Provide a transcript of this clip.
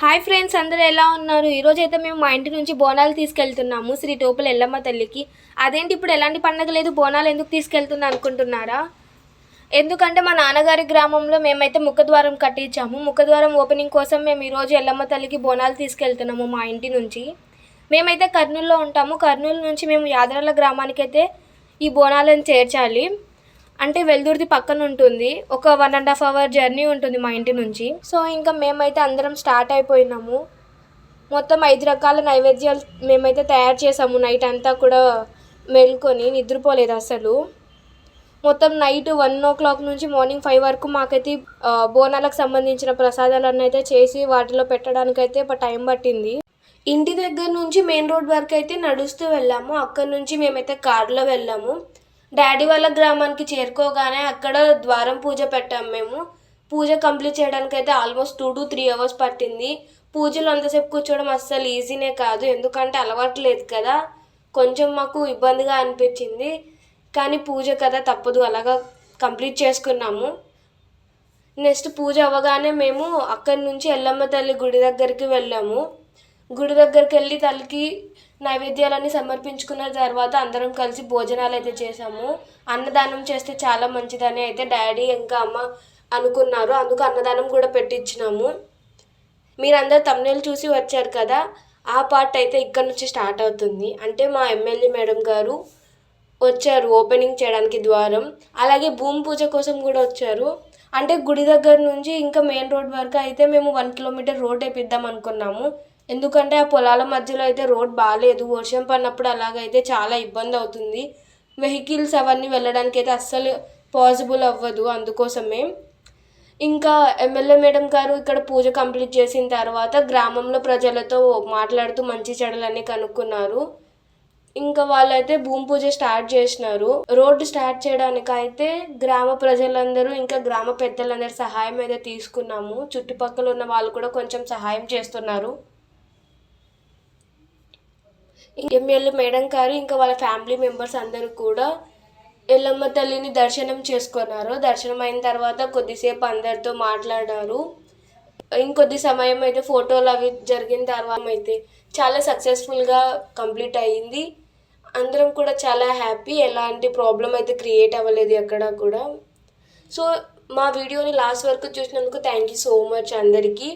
Hi friends అందరూ ఎలా ఉన్నారు? ఈరోజు అయితే మేము మా ఇంటి నుంచి బోనాలు తీసుకెళ్తున్నాము శ్రీ టోపుల ఎల్లమ్మ తల్లికి. అదేంటి ఇప్పుడు ఎలాంటి పండగ లేదు బోనాలు ఎందుకు తీసుకెళ్తుంది అనుకుంటున్నారా? ఎందుకంటే మా నాన్నగారి గ్రామంలో మేమైతే ముఖద్వారం కట్టించాము. ముఖద్వారం ఓపెనింగ్ కోసం మేము ఈరోజు ఎల్లమ్మ తల్లికి బోనాలు తీసుకెళ్తున్నాము మా ఇంటి నుంచి. మేమైతే కర్నూలులో ఉంటాము. కర్నూలు నుంచి మేము యాదరాల గ్రామానికైతే ఈ బోనాలను చేర్చాలి. అంటే వెల్దుర్తి పక్కన ఉంటుంది. ఒక one and half hour journey ఉంటుంది మా ఇంటి నుంచి. సో ఇంకా మేమైతే అందరం స్టార్ట్ అయిపోయినాము. మొత్తం ఐదు రకాల నైవేద్యాలు మేమైతే తయారు చేసాము నైట్ అంతా కూడా మేల్కొని నిద్రపోలేదు అసలు. మొత్తం నైట్ వన్ ఓ క్లాక్ నుంచి మార్నింగ్ ఫైవ్ వరకు మాకైతే బోనాలకు సంబంధించిన ప్రసాదాలన్నీ అయితే చేసి వాటిలో పెట్టడానికైతే టైం పట్టింది. ఇంటి దగ్గర నుంచి మెయిన్ రోడ్ వరకు అయితే నడుస్తూ వెళ్ళాము. అక్కడ నుంచి మేమైతే కార్లో వెళ్ళాము. డాడీ వాళ్ళ గ్రామానికి చేరుకోగానే అక్కడ ద్వారం పూజ పెట్టాము మేము. పూజ కంప్లీట్ చేయడానికి అయితే almost two to three hours పట్టింది. పూజలు అంతసేపు కూర్చోవడం అస్సలు ఈజీనే కాదు. ఎందుకంటే అలవాటు లేదు కదా. కొంచెం మాకు ఇబ్బందిగా అనిపించింది. కానీ పూజ కదా తప్పదు. అలాగా కంప్లీట్ చేసుకున్నాము. నెక్స్ట్ పూజ అవ్వగానే మేము అక్కడి నుంచి ఎల్లమ్మ తల్లి గుడి దగ్గరికి వెళ్ళాము. గుడి దగ్గరికి వెళ్ళి తల్లికి నైవేద్యాలన్నీ సమర్పించుకున్న తర్వాత అందరం కలిసి భోజనాలు అయితే చేసాము అన్నదానం చేస్తే చాలా మంచిదని అయితే డాడీ ఇంకా అమ్మ అనుకున్నారు. అందుకు అన్నదానం కూడా పెట్టించినాము మీరందరూ తమ్నేలు చూసి వచ్చారు కదా? ఆ పార్ట్ అయితే ఇక్కడ నుంచి స్టార్ట్ అవుతుంది. అంటే మా ఎమ్మెల్యే మేడం గారు వచ్చారు ఓపెనింగ్ చేయడానికి ద్వారం. అలాగే భూమి పూజ కోసం కూడా వచ్చారు. అంటే గుడి దగ్గర నుంచి ఇంకా మెయిన్ రోడ్ వరకు అయితే మేము వన్ కిలోమీటర్ రోడ్ వేపిద్దాం అనుకున్నాము. ఎందుకంటే ఆ పొలాల మధ్యలో అయితే రోడ్ బాగాలేదు వర్షం పడినప్పుడు అలాగైతే చాలా ఇబ్బంది అవుతుంది. వెహికల్స్ అవన్నీ వెళ్ళడానికి అయితే అస్సలు పాసిబుల్ అవ్వదు అందుకోసమే. ఇంకా ఎమ్మెల్యే మేడం గారు ఇక్కడ పూజ కంప్లీట్ చేసిన తర్వాత గ్రామంలో ప్రజలతో మాట్లాడుతూ మంచి చెడలని కనుక్కున్నారు. ఇంకా వాళ్ళైతే భూమి పూజ స్టార్ట్ చేసినారు. రోడ్డు స్టార్ట్ చేయడానికైతే గ్రామ ప్రజలందరూ ఇంకా గ్రామ పెద్దలందరి సహాయం అయితే తీసుకున్నాము. చుట్టుపక్కల ఉన్న వాళ్ళు కూడా కొంచెం సహాయం చేస్తున్నారు. ఎంఎల్ఏ మేడం గారు ఇంకా వాళ్ళ ఫ్యామిలీ మెంబర్స్ అందరూ కూడా ఎల్లమ్మ తల్లిని దర్శనం చేసుకున్నారు. దర్శనం అయిన తర్వాత కొద్దిసేపు అందరితో మాట్లాడారు. ఇంకొద్ది సమయం అయితే ఫోటోలు అవి జరిగిన తర్వాత అయితే చాలా సక్సెస్ఫుల్గా కంప్లీట్ అయ్యింది అందరం కూడా చాలా హ్యాపీ ఎలాంటి ప్రాబ్లం అయితే క్రియేట్ అవ్వలేదు ఎక్కడ కూడా. సో మా వీడియోని లాస్ట్ వరకు చూసినందుకు థ్యాంక్ యూ సో మచ్ అందరికీ.